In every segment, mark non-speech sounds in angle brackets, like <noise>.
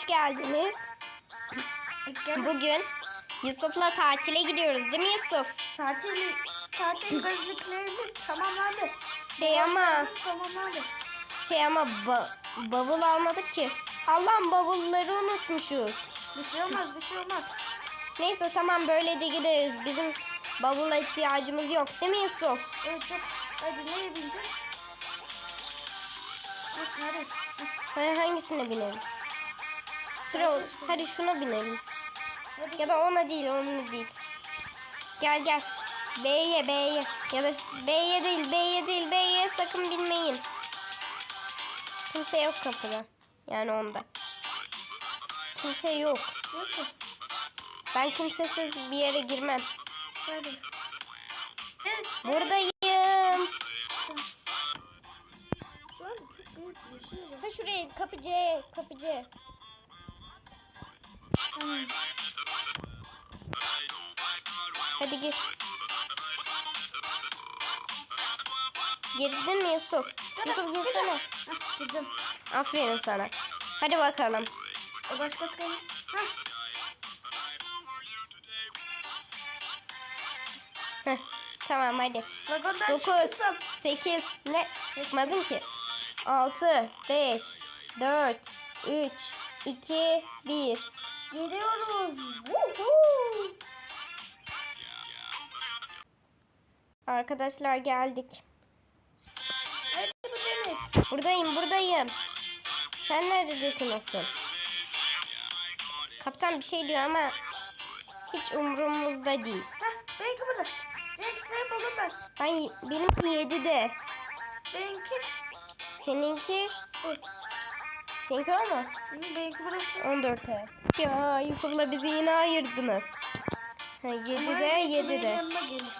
hoş geldiniz. Bugün Yusuf'la tatile gidiyoruz değil mi Yusuf? Tatil, tatil gözlüklerimiz tamamlandı. Şey ama tamamlandı. şey ama ba- bavul almadık ki. Allah'ım bavulları unutmuşuz. Bir şey olmaz, bir şey olmaz. Neyse tamam böyle de gideriz. Bizim bavula ihtiyacımız yok değil mi Yusuf? Evet, çok. Hadi nereye bineceğiz? Bak Hadi hangisine binelim? Sıra ol- Hadi şuna binelim. Hadi Ya da ona değil, ona değil. Gel gel. B'ye B'ye. Ya da B'ye değil, B'ye değil, B'ye sakın binmeyin. Kimse yok kapıda. Yani onda. Kimse yok. Ben kimsesiz bir yere girmem. Hadi. Buradayım. Şey. Ha şuraya kapı C, kapı C. Hadi gir. Girdin mi Yusuf? Yusuf girsene. Hah, girdim. Aferin sana. Hadi bakalım. O başkası geldi. Hah. Heh, tamam hadi. Vagondan 9, çıktım. 8, ne? Çıkmadın ki. 6, 5, 4, 3, 2, 1. Gidiyoruz. Woohoo. Arkadaşlar geldik. Buradayım, buradayım. Sen neredesin asıl? Kaptan bir şey diyor ama hiç umurumuzda değil. Hah, benimki burada. Seni buldum ben. Ben benimki 7'de. Benimki Seninki bu. Seninki? Hı, Benimki burası. 14'e. Ya Yusuf'la bizi yine ayırdınız. Ha, 7'de Umarım birisi benim 7'de. yanıma gelir.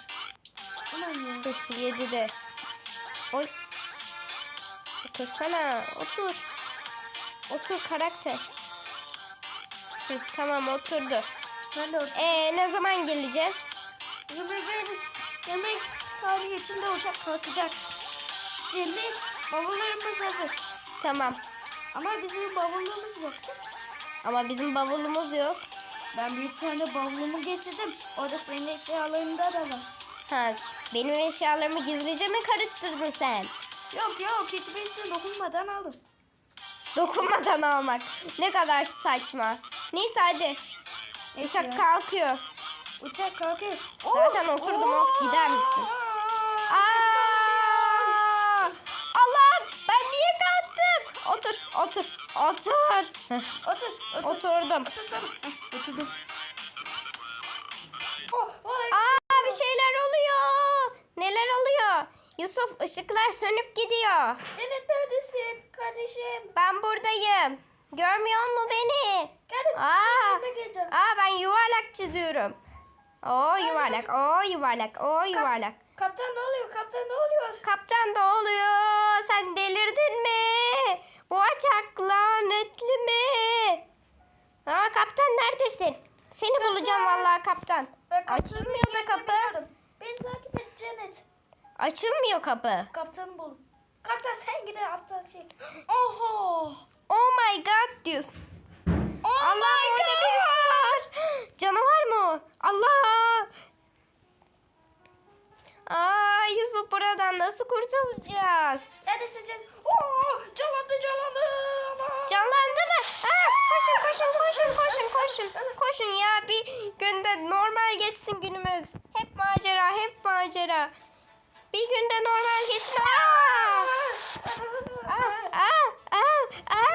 Ulan ya. 7'de. Oy. Otursana. Otur. Otur karakter. Hı, tamam oturdu. Ben de. Ee ne zaman geleceğiz? Yemek yemek saniye içinde uçak kalkacak. Cennet bavullarımız hazır. Tamam. Ama bizim bavulumuz yoktu. Ama bizim bavulumuz yok. Ben bir tane bavulumu getirdim. Orada senin eşyalarında da var. Ha, benim eşyalarımı gizlice mi karıştırdın sen? Yok yok hiçbirisine dokunmadan aldım. Dokunmadan almak. Ne kadar saçma. Neyse hadi. Neyse Uçak ya. kalkıyor. Uçak kalkıyor. Zaten oturdum, hop, gider misin? Aa! Otur, otur, otur. Heh, Otur, otur. Oturdum. Otursana. Oturdum. Oh, oh, Aa bir şeyler oluyor. Neler oluyor? Yusuf ışıklar sönüp gidiyor. Cennet neredesin kardeşim? Ben buradayım. Görmüyor musun beni? Geldim. Aa, aa ben yuvarlak çiziyorum. O yuvarlak, o yuvarlak, o yuvarlak. Kaptan ne oluyor? Kaptan ne oluyor? Kaptan da oluyor. Sen delirdin mi? Bu uçak lanetli mi? Aa kaptan neredesin? Seni bulacağım vallahi kaptan. Açılmıyor da kapı. biliyorum. Beni takip et Cennet. Açılmıyor kapı. Kaptanı bul. Kaptan sen gider aptal şey. <gasps> Oho. Oh my god diyorsun. Oh Allah my orada God. birisi var. <gasps> Canavar mı? Allah. Aa Yusuf buradan nasıl kurtulacağız? Neredesin Cennet? koşun koşun koşun koşun. Koşun ya bir günde normal geçsin günümüz. Hep macera hep macera. Bir günde normal geçsin. Aa! Aa, aa, aa, aa.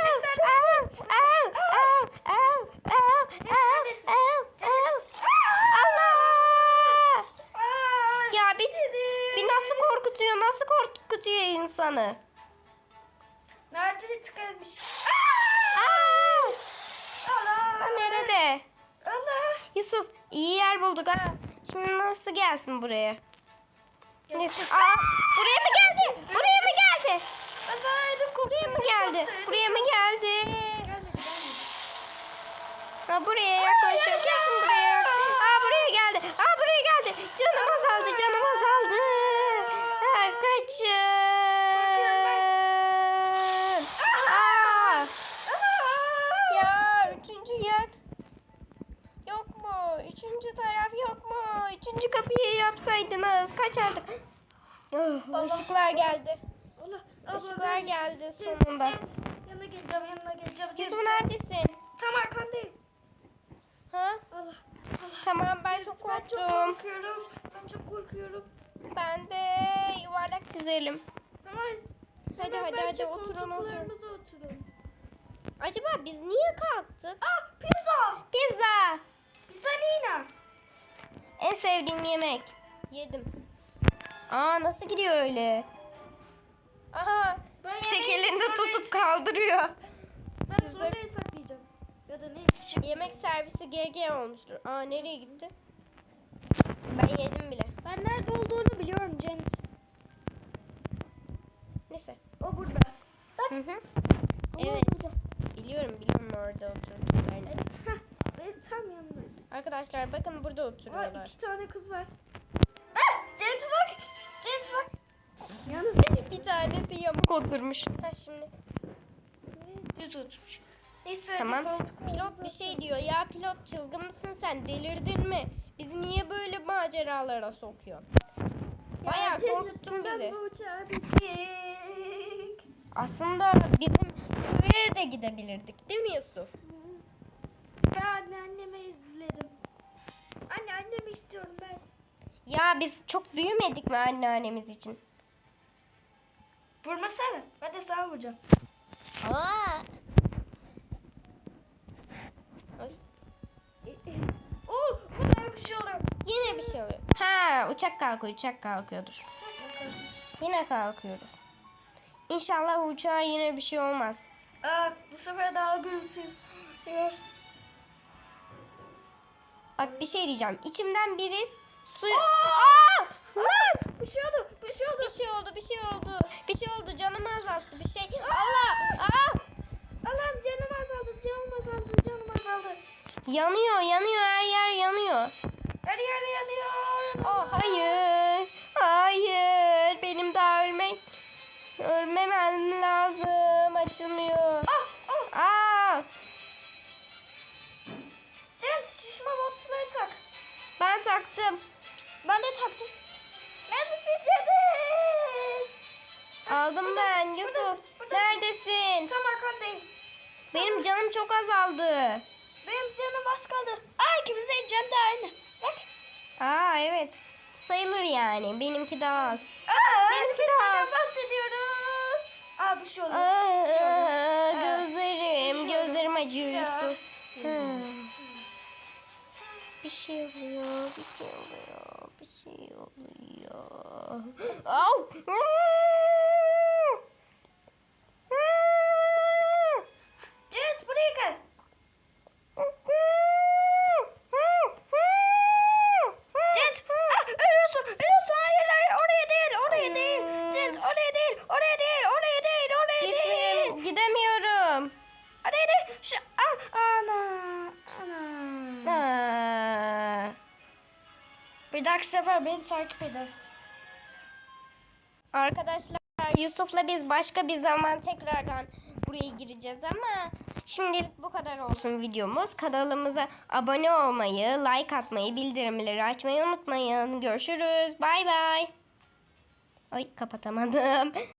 nasıl korkutuyor? Nasıl korkutuyor insanı? Yusuf iyi yer bulduk ha. Şimdi nasıl gelsin buraya? Neyse. Aa, buraya mı geldi? Buraya mı geldi? Buraya mı geldi? Buraya mı geldi? Ha buraya yaklaşıyor. Kesin buraya. Aa buraya geldi. Aa buraya geldi. Canım azaldı. Canım azaldı. Ha, kaçın. Aa. Ya yapsaydınız. Kaç artık. Ah, Işıklar geldi. Allah. abla, Işıklar neredesin? geldi sonunda. Yanına geleceğim yanına geleceğim. Yusuf neredesin? Tam arkandayım. Ha? Allah. Tamam ben çok Ben çok korktum. korkuyorum. Ben çok korkuyorum. Ben de yuvarlak çizelim. Ama Hadi hadi hadi oturun oturun. Acaba biz niye kalktık? Ah pizza. Pizza. Pizzalina. En sevdiğim yemek. Yedim. Aa nasıl gidiyor öyle? Aha. Ben Tek elinde tutup kaldırıyor. Ben Pizza- sonra hesaplayacağım. Ya da şimdi. Yemek servisi GG olmuştur. Aa nereye gitti? Ben yedim bile. Ben nerede olduğunu biliyorum Cennet. Neyse. O burada. Bak. Hı hı. o Evet. burada. Biliyorum biliyorum orada oturduklarını. Heh, benim tam yanımda. Arkadaşlar bakın burada Aa, oturuyorlar. iki tane kız var. Ah, Cennet bak. Cennet bak. Yanımda. Bir tanesi yamuk oturmuş. Ha şimdi. Düz oturmuş. Neyse Tamam. Pilot bir şey diyor. Ya pilot çılgın mısın sen? Delirdin mi? Bizi niye böyle maceralara sokuyor? Bayağı korkuttun bizi. Aslında bizim köye de gidebilirdik değil mi Yusuf? Ben anneanneme izledim. Anne annemi istiyorum ben. Ya biz çok büyümedik mi anneannemiz için? Vurmasana. Ben de sana vuracağım. Aa! Ay, Oo, bana bir şey oluyor. yine bir şey oluyor. Ha, uçak kalkıyor, uçak kalkıyordur. Yine kalkıyoruz. İnşallah uçağa yine bir şey olmaz. Aa, bu sefer daha gürültüyüz. Bak bir şey diyeceğim. İçimden biri suyu... Aa! Aa! Bir şey oldu. Bir şey oldu. Bir şey oldu, bir şey oldu. Bir şey oldu, canımı azalttı bir şey. Allah! Aa! Allah'ım canım azaldı. Canım azaldı. Canım azaldı. Yanıyor, yanıyor, her yer yanıyor. Her yer yanıyor. Oh, hayır, hayır. Benim daha ölmek, ölmemem lazım. Açılmıyor. Taktım. Ben de taktım. Neredesin Cennet? Aldım ben Yusuf. buradasın, buradasın. Neredesin? Tam arkandayım. Benim canım çok azaldı. Benim canım az kaldı. Aa ikimizin canı da aynı. Bak. Aa evet. Sayılır yani. Benimki daha az. Aa, Benimki tane az. bahsediyoruz. Aa bir şey oluyor. Aa, Bir şey oluyor. Aa. gözlerim, Bir şey gözlerim acıyor. Yusuf. Bir şey oluyor, bir şey oluyor, bir şey oluyor. Au! Cennet buraya gel. Cennet. Ah, ölüyorsun. Ölüyorsun. Hayır hayır. Oraya değil. Oraya değil. Cennet oraya değil. Oraya değil. Oraya değil. Oraya değil. Gidemiyorum. Oraya değil. Şu, Bir dahaki sefer beni takip edersin. Arkadaşlar Yusuf'la biz başka bir zaman tekrardan buraya gireceğiz ama şimdilik bu kadar olsun videomuz. Kanalımıza abone olmayı, like atmayı, bildirimleri açmayı unutmayın. Görüşürüz. Bay bay. Ay kapatamadım. <laughs>